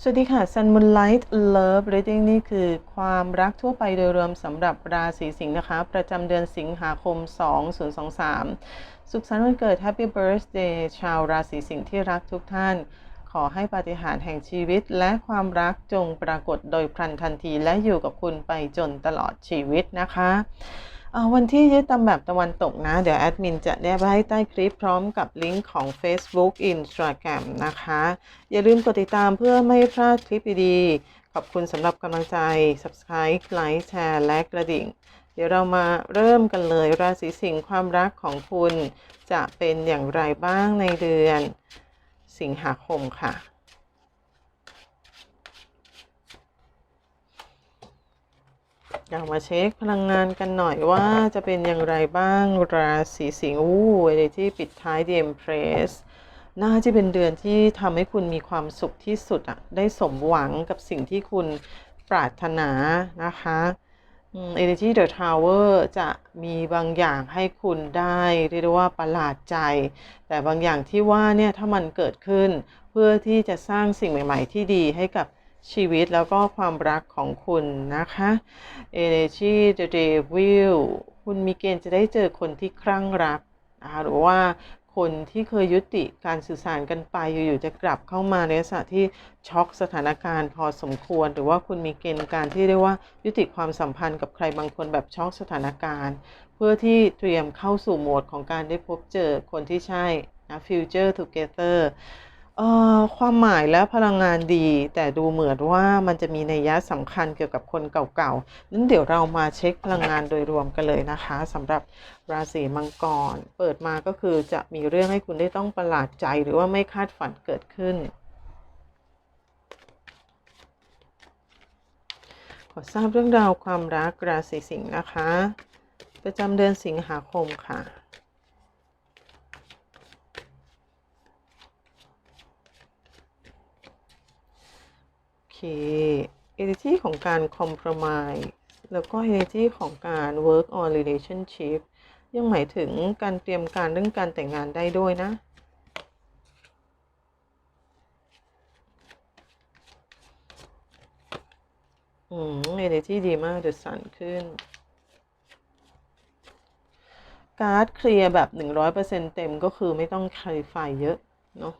สวัสดีค่ะ Sun Moonlight Love Reading นี่คือความรักทั่วไปโดยรวมสำหรับราศีสิงห์นะคะ ประจำเดือนสิงหาคม 2023 สุขสันต์วันเกิด Happy Birthday ชาวราศีสิงห์ที่รักทุกท่าน ขอให้ปาฏิหาริย์แห่งชีวิต และความรักจงปรากฏโดยพลันทันที และอยู่กับคุณไปจนตลอดชีวิตนะคะ วันที่ยึดตามแบบตะวันตกนะ เดี๋ยวแอดมินจะแนบไว้ให้ใต้คลิปพร้อมกับลิงก์ของ Facebook Instagram นะคะ อย่าลืมกดติดตามเพื่อไม่พลาดคลิปดีๆ ขอบคุณสำหรับกำลังใจ Subscribe ไลค์แชร์และกระดิ่ง เดี๋ยวเรามาเริ่มกันเลยราศีสิงห์ความรักของคุณจะเป็นอย่างไรบ้างในเดือน สิงหาคมค่ะ เรามาเช็คพลังงานกันหน่อยว่าจะเป็นอย่างไรบ้างราศีสิงห์อู้เอเนที่ปิดท้าย The Empress น่าจะเป็นเดือนที่ทำให้คุณมีความสุขที่สุดอะได้สมหวังกับสิ่งที่คุณปรารถนานะคะเอืม Energy The Tower จะมีบางอย่างให้คุณได้เรียกว่าประหลาดใจ แต่บางอย่างที่ว่าเนี่ยถ้ามันเกิดขึ้น เพื่อที่จะสร้างสิ่งใหม่ ๆ ที่ดีให้กับ ชีวิตแล้วก็ความรักของคุณนะคะ Energy The Devil คุณมีเกณฑ์จะได้เจอคนที่คลั่งรักนะคะหรือว่าคนที่เคยยุติการสื่อสารกันไปอยู่ๆจะกลับเข้ามาในลักษณะที่ช็อกสถานการณ์พอสมควร หรือว่าคุณมีเกณฑ์การที่เรียกว่ายุติความสัมพันธ์กับใครบางคนแบบช็อกสถานการณ์ เพื่อที่เตรียมเข้าสู่โหมดของการได้พบเจอคนที่ใช่นะ future together เอ่อความหมายและพลังงานดี แต่ดูเหมือนว่ามันจะมีนัยยะสำคัญเกี่ยวกับคนเก่าๆนั้นเดี๋ยวเรามาเช็คพลังงานโดยรวมกันเลยนะคะสำหรับราศีมังกร เปิดมาก็คือจะมีเรื่องให้คุณได้ต้องประหลาดใจหรือว่าไม่คาดฝันเกิดขึ้น ขอทราบเรื่องราวความรักราศีสิงห์นะคะ ประจำเดือนสิงหาคมค่ะ เค energy ของการ compromise แล้วก็ energy ของการ work on relationship ยังหมายถึงการเตรียมการเรื่องการแต่งงานได้ด้วยนะ อืม energy ดีมาก the sun ขึ้น การ์ดเคลียร์แบบ 100%เต็มก็คือไม่ต้อง clarify เยอะ เนาะ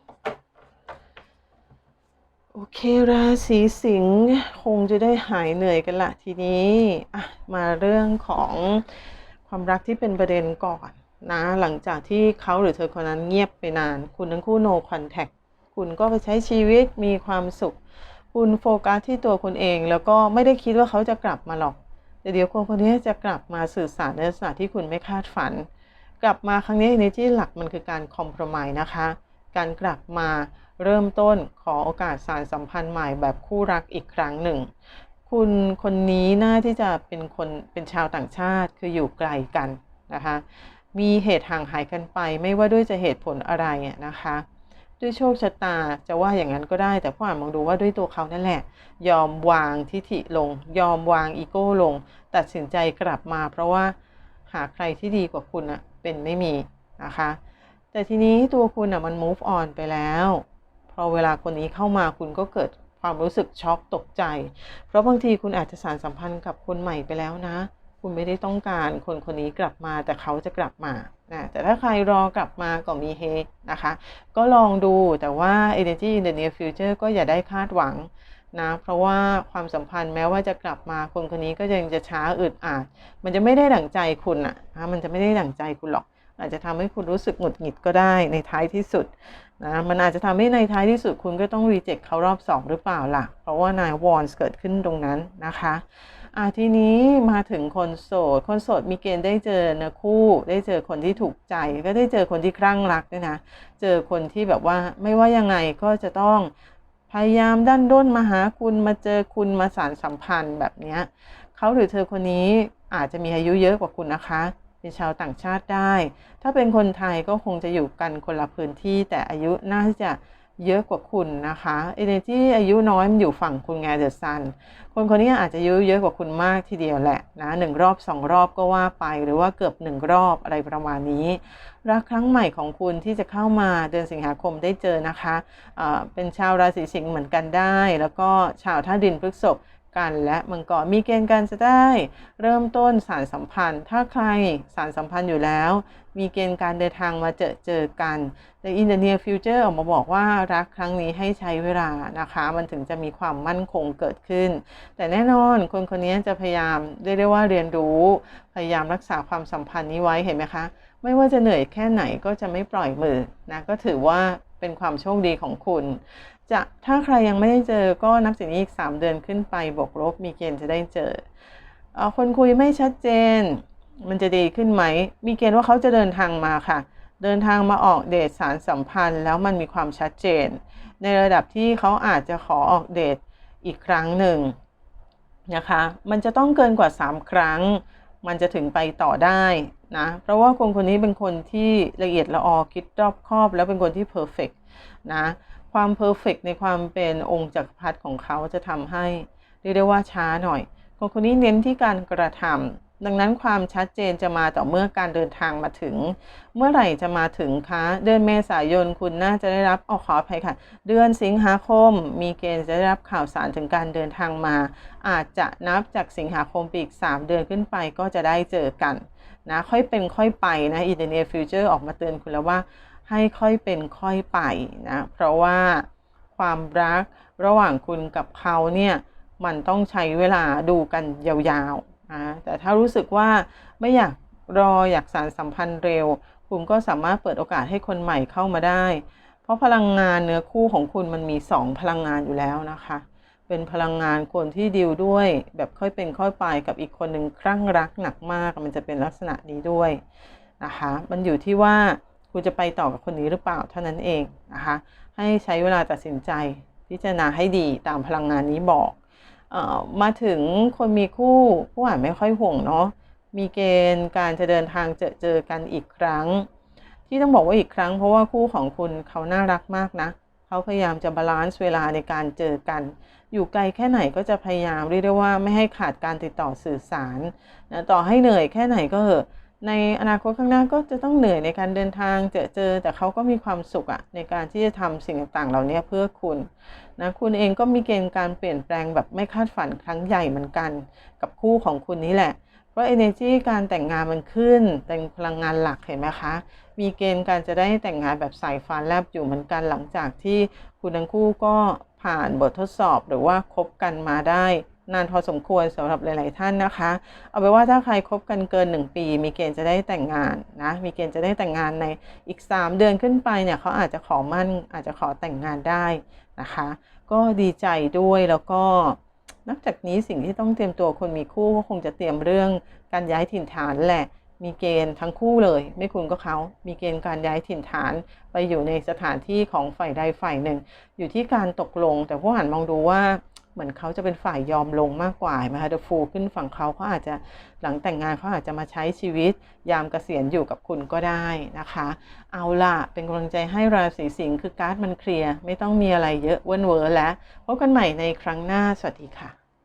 โอเคราศีสิงห์คงจะได้หายเหนื่อยกันละทีนี้อะมาเรื่องของความรักที่เป็นประเด็นก่อนนะหลังจากที่เขาหรือเธอคนนั้นเงียบไปนาน คุณทั้งคู่ no contact คุณก็ไปใช้ชีวิตมีความสุข คุณโฟกัสที่ตัวคุณเอง แล้วก็ไม่ได้คิดว่าเขาจะกลับมาหรอก แต่เดี๋ยวคนคนนี้จะกลับมาสื่อสารในลักษณะที่คุณไม่คาดฝัน กลับมาครั้งนี้ในที่หลักมันคือการคอม p r o m i s e นะคะ การกลับมาเริ่มต้นขอโอกาสสารสัมพันธ์ใหม่แบบคู่รักอีกครั้งหนึ่ง คุณคนนี้น่าที่จะเป็นคนเป็นชาวต่างชาติคืออยู่ไกลกันนะคะ มีเหตุห่างหายกันไป ไม่ว่าด้วยจะเหตุผลอะไรนะคะ ด้วยโชคชะตาจะว่าอย่างนั้นก็ได้ แต่พ่ออ่านมองดูว่าด้วยตัวเขานั่นแหละ ยอมวางทิฐิลง ยอมวางอีโก้ลง ตัดสินใจกลับมา เพราะว่าหาใครที่ดีกว่าคุณอะเป็นไม่มีนะคะ แต่ทีนี้ตัวคุณอะมัน move on ไปแล้ว พอเวลาคนนี้เข้ามาคุณก็เกิดความรู้สึกช็อกตกใจ เพราะบางทีคุณอาจจะสารสัมพันธ์กับคนใหม่ไปแล้วนะ คุณไม่ได้ต้องการคนคนนี้กลับมาแต่เขาจะกลับมานะแต่ถ้าใครรอกลับมาก็มีเฮนะคะ ก็ลองดูแต่ว่า energy in the near future ก็อย่าได้คาดหวังนะเพราะว่าความสัมพันธ์แม้ว่าจะกลับมาคนคนนี้ก็ยังจะช้าอึดอัดมันจะไม่ได้ดั่งใจคุณอะนะมันจะไม่ได้ดั่งใจคุณหรอก อาจจะทำให้คุณรู้สึกหงุดหงิดก็ได้ในท้ายที่สุดนะมันอาจจะทำให้ในท้ายที่สุดคุณก็ต้องรีเจ็คเขารอบสองหรือเปล่าล่ะ เพราะว่านายวอนเกิดขึ้นตรงนั้นนะคะอะทีนี้มาถึงคนโสด คนโสดมีเกณฑ์ได้เจอเนื้อคู่ ได้เจอคนที่ถูกใจ ก็ได้เจอคนที่คลั่งรักด้วยนะ เจอคนที่แบบว่าไม่ว่ายังไงก็จะต้องพยายามดันด้นมาหาคุณมาเจอคุณมาสารสัมพันธ์แบบนี้เขาหรือเธอคนนี้อาจจะมีอายุเยอะกว่าคุณนะคะ เป็นชาวต่างชาติได้ ถ้าเป็นคนไทยก็คงจะอยู่กันคนละพื้นที่แต่อายุน่าจะเยอะกว่าคุณนะคะ energy อายุน้อยมันอยู่ฝั่งคุณไงเดอะซัน คนคนนี้อาจจะอายุเยอะกว่าคุณมากทีเดียวแหละนะหนึ่งรอบสองรอบก็ว่าไปหรือว่าเกือบหนึ่งรอบอะไรประมาณนี้ รักครั้งใหม่ของคุณที่จะเข้ามาเดือนสิงหาคมได้เจอนะคะะเป็นชาวราศีสิงห์เหมือนกันได้ แล้วก็ชาวท่าดินพฤษภ กันและมังกรมีเกณฑ์การจะได้ เริ่มต้นสารสัมพันธ์ ถ้าใครสารสัมพันธ์อยู่แล้ว มีเกณฑ์การเดินทางมาเจอเจอกันแต่ in the near future ออกมาบอกว่ารักครั้งนี้ให้ใช้เวลานะคะ มันถึงจะมีความมั่นคงเกิดขึ้น แต่แน่นอนคนคนนี้จะพยายามเรียกได้ว่าเรียนรู้ พยายามรักษาความสัมพันธ์นี้ไว้เห็นไหมคะ ไม่ว่าจะเหนื่อยแค่ไหนก็จะไม่ปล่อยมือนะก็ถือว่า เป็นความโชคดีของคุณ จะถ้าใครยังไม่ได้เจอก็นับจากนี้อีก 3 เดือนขึ้นไปบวกลบมีเกณฑ์จะได้เจออคนคุยไม่ชัดเจน มันจะดีขึ้นไหม มีเกณฑ์ว่าเขาจะเดินทางมาค่ะ เดินทางมาออกเดทสารสัมพันธ์ แล้วมันมีความชัดเจน ในระดับที่เขาอาจจะขอออกเดทอีกครั้งหนึ่งนะคะ มันจะต้องเกินกว่า 3 ครั้ง มันจะถึงไปต่อได้นะ เพราะว่าคนคนนี้เป็นคนที่ละเอียดละออคิดรอบคอบ แล้วเป็นคนที่เพอร์เฟกนะความเพอร์เฟกในความเป็นองค์จักรพรรดิของเขาจะทำให้เรียกได้ว่าช้าหน่อย คนคนนี้เน้นที่การกระทำ ดังนั้นความชัดเจนจะมาต่อเมื่อการเดินทางมาถึง เมื่อไหร่จะมาถึงคะ เดือนเมษายนคุณน่าจะได้รับออขออภัยค่ะ เดือนสิงหาคม มีเกณฑ์จะได้รับข่าวสารถึงการเดินทางมา อาจจะนับจากสิงหาคมปีอีก 3 เดือนขึ้นไปก็จะได้เจอกันนะค่อยเป็นค่อยไปนะ in the near future ออกมาเตือนคุณแล้วว่า ให้ค่อยเป็นค่อยไปนะเพราะว่าความรักระหว่างคุณกับเขาเนี่ยมันต้องใช้เวลาดูกันยาวๆ นะแต่ถ้ารู้สึกว่าไม่อยากรออยากสารสัมพันธ์เร็ว คุณก็สามารถเปิดโอกาสให้คนใหม่เข้ามาได้ เพราะพลังงานเนื้อคู่ของคุณมันมี 2 พลังงานอยู่แล้วนะคะ เป็นพลังงานคนที่ดิวด้วย แบบค่อยเป็นค่อยไปกับอีกคนหนึ่งคลั่งรักหนักมากมันจะเป็นลักษณะนี้ด้วยนะคะ มันอยู่ที่ว่าคุณจะไปต่อกับคนนี้หรือเปล่าเท่านั้นเองนะคะ ให้ใช้เวลาตัดสินใจพิจารณาให้ดีตามพลังงานนี้บอก มาถึงคนมีคู่ผู้อ่านไม่ค่อยห่วงเนาะมีเกณฑ์การจะเดินทางเจอเจอกันอีกครั้ง ที่ต้องบอกว่าอีกครั้ง เพราะว่าคู่ของคุณเขาน่ารักมากนะเขาพยายามจะบาลานซ์เวลาในการเจอกัน อยู่ไกลแค่ไหนก็จะพยายามเรียกได้ว่าไม่ให้ขาดการติดต่อสื่อสารนะต่อให้เหนื่อยแค่ไหนก็เหอะ ในอนาคตข้างหน้าก็จะต้องเหนื่อยในการเดินทางเจอเจอ แต่เขาก็มีความสุขอะในการที่จะทำสิ่งต่างๆ เหล่านี้เพื่อคุณนะคุณเองก็มีเกณฑ์การเปลี่ยนแปลงแบบไม่คาดฝันครั้งใหญ่เหมือนกัน กับคู่ของคุณนี้แหละ เพราะ energy การแต่งงานมันขึ้นแต่งพลังงานหลักเห็นไหมคะ มีเกณฑ์การจะได้แต่งงานแบบสายฟ้าแลบอยู่เหมือนกันหลังจากที่คุณทั้งคู่ก็ผ่านบททดสอบหรือว่าคบกันมาได้ นานพอสมควรสำหรับหลาย ๆ ท่านนะคะ เอาไปว่าถ้าใครคบกันเกิน 1 ปี มีเกณฑ์จะได้แต่งงานนะมีเกณฑ์จะได้แต่งงานในอีก 3 เดือนขึ้นไปเนี่ยเขาอาจจะขอมั่นอาจจะขอแต่งงานได้นะคะ ก็ดีใจด้วยแล้วก็นอกจากนี้สิ่งที่ต้องเตรียมตัวคนมีคู่ก็คงจะเตรียมเรื่องการย้ายถิ่นฐานแหละ มีเกณฑ์ทั้งคู่เลย ไม่คุณก็เขามีเกณฑ์การย้ายถิ่นฐาน ไปอยู่ในสถานที่ของฝ่ายใดฝ่ายหนึ่ง อยู่ที่การตกลง แต่ผู้อ่านมองดูว่า เหมือนเขาจะเป็นฝ่ายยอมลงมากกว่าไหมคะเดอะฟูขึ้นฝั่งเขาเขาอาจจะหลังแต่งงานเขาอาจจะมาใช้ชีวิต ยามเกษียณอยู่กับคุณก็ได้นะคะ เอาล่ะ เป็นกำลังใจให้ราศีสิงห์คือการ์ดมันเคลียร์ ไม่ต้องมีอะไรเยอะเว้นเวอร์แล้วพบกันใหม่ในครั้งหน้าสวัสดีค่ะ